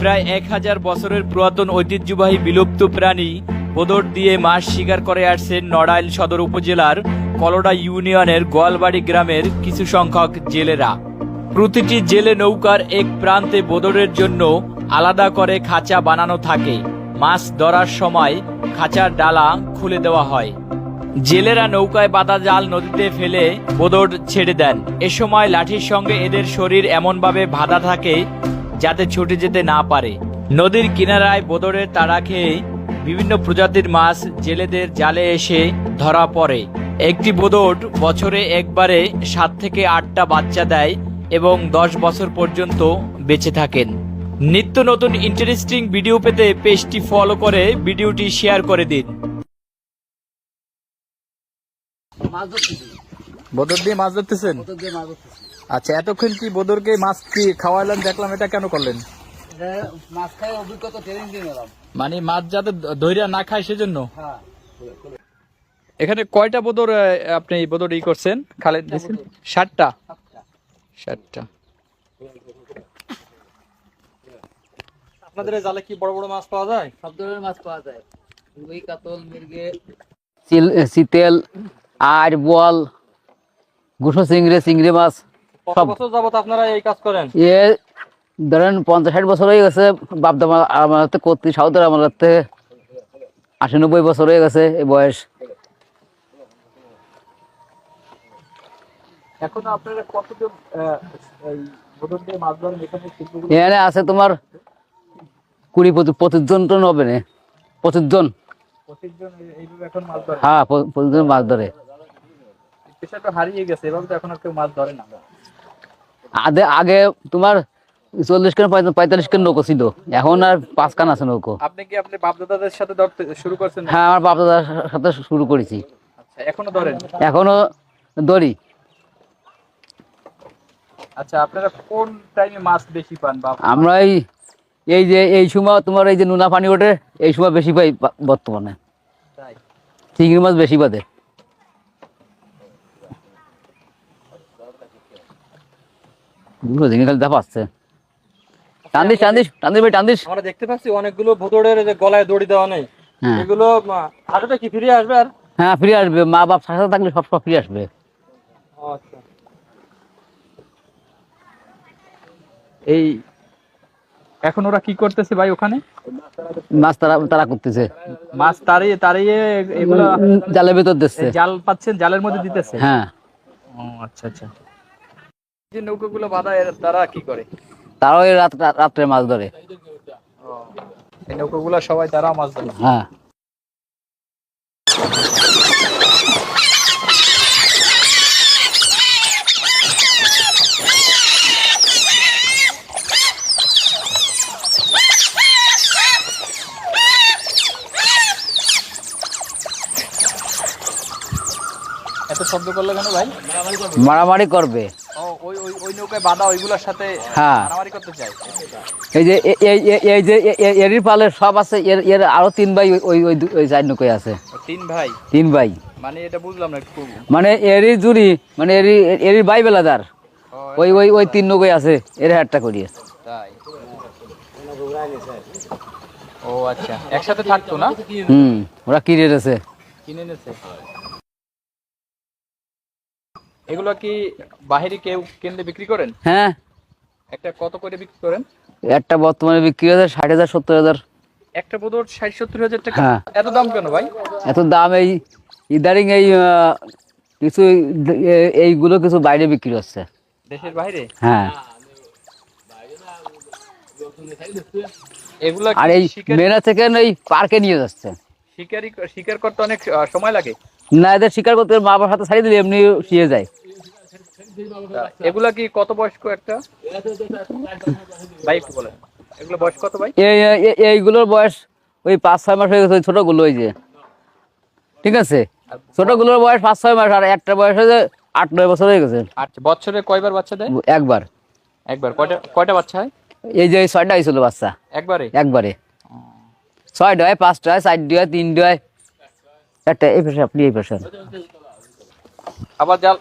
প্রায় এক হাজার বছরের পুরাতন ঐতিহ্যবাহী বিলুপ্ত প্রাণী বদর দিয়ে মাছ শিকার করে আসছেন নড়াইল সদর উপজেলার কলডা ইউনিয়নের গোয়ালবাড়ি গ্রামের কিছু সংখ্যক জেলেরা। প্রতিটি জেলে নৌকার এক প্রান্তে বদরের জন্য আলাদা করে খাঁচা বানানো থাকে। মাছ ধরার সময় খাঁচার ডালা খুলে দেওয়া হয়। জেলেরা নৌকায় বাঁধা জাল নদীতে ফেলে বোদর ছেড়ে দেন। এ সময় লাঠির সঙ্গে এদের শরীর এমনভাবে বাঁধা থাকে যাতে ছুটে যেতে না পারে। নদীর কিনারায় বোদরের তাড়া খেয়ে বিভিন্ন প্রজাতির মাছ জেলেদের জালে এসে ধরা পড়ে। একটি বোদর বছরে একবারে সাত থেকে আটটা বাচ্চা দেয় এবং দশ বছর পর্যন্ত বেঁচে থাকেন। নিত্য নতুন ইন্টারেস্টিং ভিডিও পেতে পেজটি ফলো করে ভিডিওটি শেয়ার করে দিন। বদর দিয়ে মাছ ধরতেছেন? আচ্ছা এতক্ষণ কি বদরকে মাছ কি খাওয়াইলেন দেখলাম এটা কেন করলেন? মাছ খাই অভিজ্ঞতা ট্রেনিং দিয়ে নিলাম। মানে মাছ যাতে ধৈর্য না খায় সেজন্য? হ্যাঁ। এখানে কয়টা বদর আপনি বদর ই করছেন? খালেদ দিয়েছেন ষাটটা ষাটটা আপনাদের জালে কি বড় বড় মাছ পাওয়া যায়? সব ধরনের মাছ পাওয়া যায়। রুই কাতল মির্গে। শীতেল আর বল গুছো চিংড়ে চিংড়ি মাছ। সব। বছর যাবত আপনারা এই কাজ করেন? এ ধরেন পঞ্চাশ ষাট বছর হয়ে গেছে বাপদামা আমার করতে সাউদের আমার আশি নব্বই বছর হয়ে গেছে এই বয়স। এখন আপনারা কতজন এই বদর দিয়ে মাছ ধরেন এখানে আছে তোমার কুড়ি পঁচিশ জন টন হবে না। পঁচিশ জন হ্যাঁ পঁচিশ জন মাছ ধরে। হারিয়ে গেছে এভাবে তো এখন আর কেউ মাছ ধরে না। আগে আগে তোমার চল্লিশ খান পঁয়তাল্লিশ খান নৌকো ছিল? এখন আর পাঁচ খান আছে নৌকো। আপনি কি আপনি বাপদাদাদের সাথে ধরতে শুরু করছেন? হ্যাঁ আমার বাপ দাদার সাথে শুরু করেছি। আচ্ছা এখনও ধরেন? এখনও দড়ি আচ্ছা আপনারা কোন টাইমে মাছ বেশি পান বা আমরা এই এই যে এই সময় তোমার এই যে নোনা পানি ওঠে এই সময় বেশি পাই বর্তমানে। তাই? চিংড়ি মাছ বেশি বাদে। খালি দাপ আসছে টান্দিস টান্দিস টান্দিস ভাই টান্দিস। আমরা দেখতে পাচ্ছি অনেকগুলো ভোতরের যে গলায় দড়ি দেওয়া নেই। হ্যাঁ। এগুলো হাটটা কি ফিরে আসবে আর? হ্যাঁ ফিরে আসবে। মা বাপ সাথে থাকলে সব সব ফিরে আসবে। আচ্ছা। এই এখন ওরা কি করতেছে ভাই ওখানে? মাছ তারা তারা করতেছে। মাছ তাড়িয়ে তাড়িয়ে এগুলো জালের ভেতর দিচ্ছে। জাল পাচ্ছেন জালের মধ্যে দিতেছে? হ্যাঁ। ও আচ্ছা আচ্ছা। যে নৌকাগুলো বাঁধা তারা কি করে? তারাও এই রাত রাত- রাত্রে মাছ ধরে। এই নৌকাগুলো সবাই তারা মাছ ধরে। হ্যাঁ। এত শব্দ করল কেন ভাই? মারামারি করবে। ও ওই ওই ওই নৌকায় বাঁধা ওইগুলোর সাথে হ্যাঁ। মারামারি করতে চাই। এই যে এই যে পালে সব আছে এর এর আরও তিন ভাই ওই- ওই ওই চার নৌকায় আছে। তিন ভাই? তিন ভাই। মানে এটা বুঝলাম না মানে এরই জুড়ি মানে এরই এরই ভাই বেলাদার। ওই ওই ওই তিন নৌকায় আছে এর হাটটা করিয়ে। তাই। ও আচ্ছা। একসাথে থাকতো না? হুম ওরা কিনে রেছে কিনে এনেছে? এগুলো কি বাহিরে কেউ কেন্দ্রে বিক্রি করেন? হ্যাঁ। একটা কত করে বিক্রি করেন? একটা বর্তমানে বিক্রি হয়েছে ষাট হাজার সত্তর হাজার। একটা বোধর ষাট সত্তর হাজার টাকা? হ্যাঁ। এত দাম কেন ভাই? এত দাম এই ইদারিং এই আহ, কিছু এইগুলো কিছু বাইরে বিক্রি হচ্ছে। দেশের বাইরে? হ্যাঁ। এগুলা আর এই শিকারি মেনা থেকে এই পার্কে নিয়ে যাচ্ছে। শিকারি শিকার করতে অনেক আহ, সময় লাগে? না এদের শিকার করতে মা বাবার সাথে ছাড়িয়ে দিলে এমনি শিয়ে যায়। এগুলা কি কত বয়স্ক একটা? ভাই একটু বলেন। এগুলো বয়স কত ভাই? এই এই- এইগুলোর বয়স ওই পাঁচ ছয় মাস হয়ে গেছে ওই ছোটগুলো ওই যে। ঠিক আছে? ছোটগুলোর বয়স পাঁচ ছয় মাস আর একটা বয়স হয়েছে আট নয় বছর হয়ে গেছে। আচ্ছা বছরে কয়বার বাচ্চা দেয়? একবার। একবার। কয়টা কয়টা বাচ্চা হয়? এই যে এই ছয়টা হয়েছিল বাচ্চা। একবারে? একবারে। ছয়টা হয় পাঁচটা হয় চারটি হয় তিনটে হয়। একটা এই পেশা আপনি এই পেশা। আবার জাল